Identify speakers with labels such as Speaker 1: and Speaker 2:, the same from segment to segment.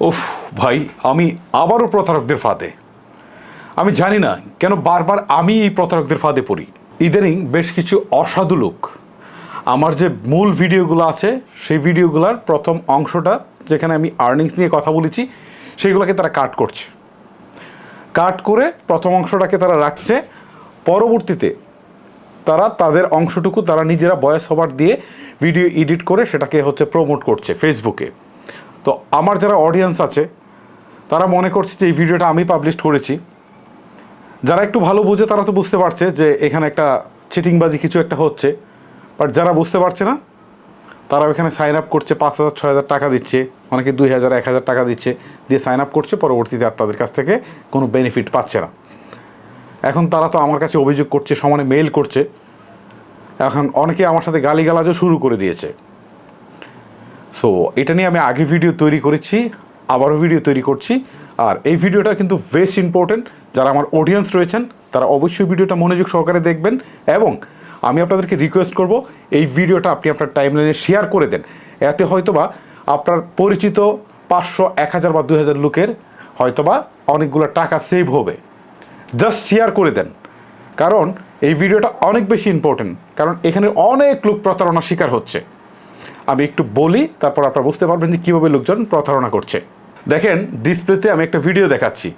Speaker 1: উফ, ভাই, আমি আবারও প্রতারকদের ফাঁদে। আমি জানি না কেন বারবার আমি এই প্রতারকদের ফাঁদে পড়ি। ইদানিং বেশ কিছু অসাধু লোক। আমার যে মূল ভিডিওগুলো আছে, সেই ভিডিওগুলোর প্রথম অংশটা যেখানে আমি আর্নিংস নিয়ে কথা বলেছি, সেইগুলোকে তারা কাট করছে। কাট করে প্রথম অংশটাকে তারা রাখছে। পরবর্তীতে তারা তাদের অংশটুকু তারা নিজেরা বয়স ওভার দিয়ে ভিডিও এডিট করে সেটাকে হচ্ছে প্রমোট করছে ফেসবুকে তো আমার যারা অডিয়েন্স আছে, তারা মনে করছে যে এই ভিডিওটা আমি পাবলিশ করেছি। যারা একটু ভালো বুঝে, তারা তো বুঝতে পারছে যে এখানে একটা চিটিংবাজি কিছু একটা হচ্ছে। বাট যারা বুঝতে পারছে না তারা ওখানে সাইন আপ করছে, পাঁচ হাজার, ছয় হাজার টাকা দিচ্ছে। অনেকে দুই হাজার, এক হাজার টাকা দিচ্ছে, দিয়ে সাইন আপ করছে, পরবর্তীতে আর তাদের কাছ থেকে কোনো বেনিফিট পাচ্ছে না। এখন তারা তো আমার কাছে অভিযোগ করছে, সমানে মেইল করছে। এখন অনেকে আমার সাথে গালিগালাজও শুরু করে দিয়েছে। সো এটা নিয়ে আমি আগে ভিডিও তৈরি করেছি, আবারও ভিডিও তৈরি করছি। আর এই ভিডিওটা কিন্তু বেশ ইম্পর্টেন্ট যারা আমার অডিয়েন্স রয়েছেন, তারা অবশ্যই ভিডিওটা মনোযোগ সহকারে দেখবেন এবং আমি আপনাদেরকে রিকোয়েস্ট করব, এই ভিডিওটা আপনি আপনার টাইমলাইনে শেয়ার করে দেন। এতে হয়তোবা আপনার পরিচিত পাঁচশো, এক হাজার বা দুই হাজার লোকের হয়তোবা অনেকগুলো টাকা সেভ হবে। জাস্ট শেয়ার করে দেন। কারণ এই ভিডিওটা অনেক বেশি ইম্পর্টেন্ট কারণ এখানে অনেক লোক প্রতারণার শিকার হচ্ছে। আমি একটু বলি, তারপর আপনারা বুঝতে পারবেন যে কীভাবে লোকজন প্রতারণা করছে। দেখেন ডিসপ্লেতে আমি একটা ভিডিও দেখাচ্ছি।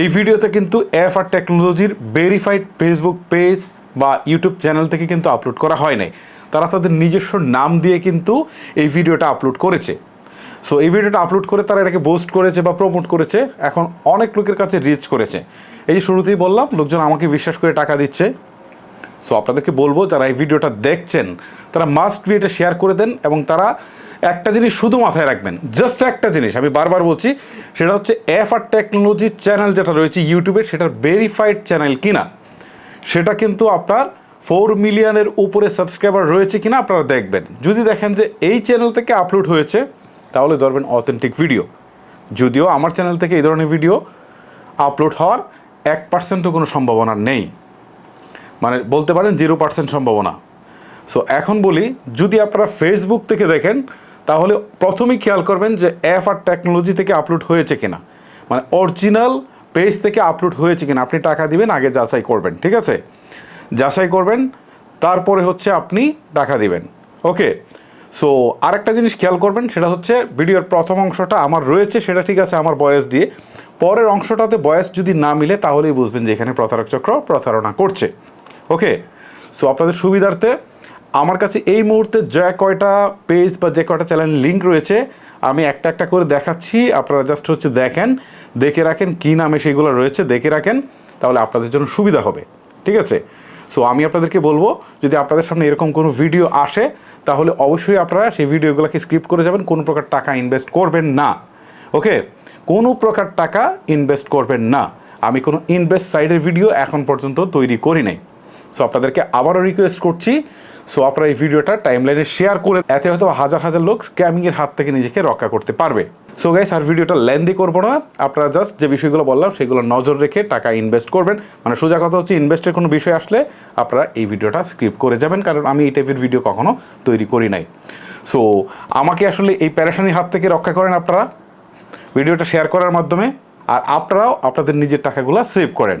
Speaker 1: এই ভিডিওতে কিন্তু এফ আর টেকনোলজির ভেরিফাইড ফেসবুক পেজ বা ইউটিউব চ্যানেল থেকে কিন্তু আপলোড করা হয় নাই। তারা তাদের নিজস্ব নাম দিয়ে কিন্তু এই ভিডিওটা আপলোড করেছে। সো এই ভিডিওটা আপলোড করে তারা এটাকে বোস্ট করেছে বা প্রমোট করেছে, এখন অনেক লোকের কাছে রিচ করেছে। এই শুরুতেই বললাম, লোকজন আমাকে বিশ্বাস করে টাকা দিচ্ছে। সো আপনাদেরকে বলব, যারা এই ভিডিওটা দেখছেন, তারা মাস্ট বি এটা শেয়ার করে দেন এবং তারা একটা জিনিস শুধু মাথায় রাখবেন। জাস্ট একটা জিনিস, আমি বারবার বলছি, সেটা হচ্ছে এফ আর টেকনোলজি চ্যানেল যেটা রয়েছে ইউটিউবে সেটার ভেরিফাইড চ্যানেল কিনা? সেটা কিন্তু আপনার ফোর মিলিয়নের উপরে সাবস্ক্রাইবার রয়েছে কিনা আপনারা দেখবেন। যদি দেখেন যে এই চ্যানেল থেকে আপলোড হয়েছে, তাহলে ধরবেন অথেন্টিক ভিডিও যদিও আমার চ্যানেল থেকে এই ধরনের ভিডিও আপলোড হওয়ার এক পার্সেন্টও কোনো সম্ভাবনা নেই। মানে বলতে পারেন জিরো পার্সেন্ট সম্ভাবনা। সো এখন বলি, যদি আপনারা ফেসবুক থেকে দেখেন, তাহলে প্রথমেই খেয়াল করবেন যে অ্যাপ আর টেকনোলজি থেকে আপলোড হয়েছে কিনা। মানে অরিজিনাল পেজ থেকে আপলোড হয়েছে কিনা। আপনি টাকা দিবেন, আগে যাচাই করবেন, ঠিক আছে? যাচাই করবেন, তারপরে হচ্ছে আপনি টাকা দিবেন। ওকে সো আরেকটা জিনিস খেয়াল করবেন, সেটা হচ্ছে ভিডিওর প্রথম অংশটা আমার রয়েছে, সেটা ঠিক আছে আমার বয়স দিয়ে। পরের অংশটাতে বয়স যদি না মিলে, তাহলেই বুঝবেন যে এখানে প্রতারক চক্র প্রতারণা করছে। ওকে সো আপনাদের সুবিধার্থে আমার কাছে এই মুহূর্তে যে কয়টা পেজ বা যে কয়টা চ্যানেল লিঙ্ক রয়েছে, আমি একটা একটা করে দেখাচ্ছি। আপনারা জাস্ট হচ্ছে দেখেন, দেখে রাখেন কী নামে সেগুলো রয়েছে, দেখে রাখেন, তাহলে আপনাদের জন্য সুবিধা হবে। ঠিক আছে? সো আমি আপনাদেরকে বলব, যদি আপনাদের সামনে এরকম কোনো ভিডিও আসে, তাহলে অবশ্যই আপনারা সেই ভিডিওগুলোকে স্কিপ করে যাবেন। কোনো প্রকার টাকা ইনভেস্ট করবেন না। ওকে কোনো প্রকার টাকা ইনভেস্ট করবেন না। আমি কোনো ইনভেস্ট সাইডের ভিডিও এখন পর্যন্ত তৈরি করি নাই। সো আপনাদেরকে আবারও রিকোয়েস্ট করছি। সো আপনারা এই ভিডিওটা টাইমলাইনে শেয়ার করে এতে হয়তো হাজার হাজার লোক স্ক্যামিংয়ের হাত থেকে নিজেকে রক্ষা করতে পারবে। সো গাইস আর ভিডিওটা লেন্দি করব না। আপনারা জাস্ট যে বিষয়গুলো বললাম, সেগুলো নজর রেখে টাকা ইনভেস্ট করবেন। মানে সোজা কথা হচ্ছে ইনভেস্টের কোনো বিষয় আসলে আপনারা এই ভিডিওটা স্কিপ করে যাবেন, কারণ আমি এই টাইপের ভিডিও কখনো তৈরি করি নাই। সো আমাকে আসলে এই প্যারেশানির হাত থেকে রক্ষা করেন আপনারা। ভিডিওটা শেয়ার করার মাধ্যমে। আর আপনারাও আপনাদের নিজের টাকাগুলো সেভ করেন।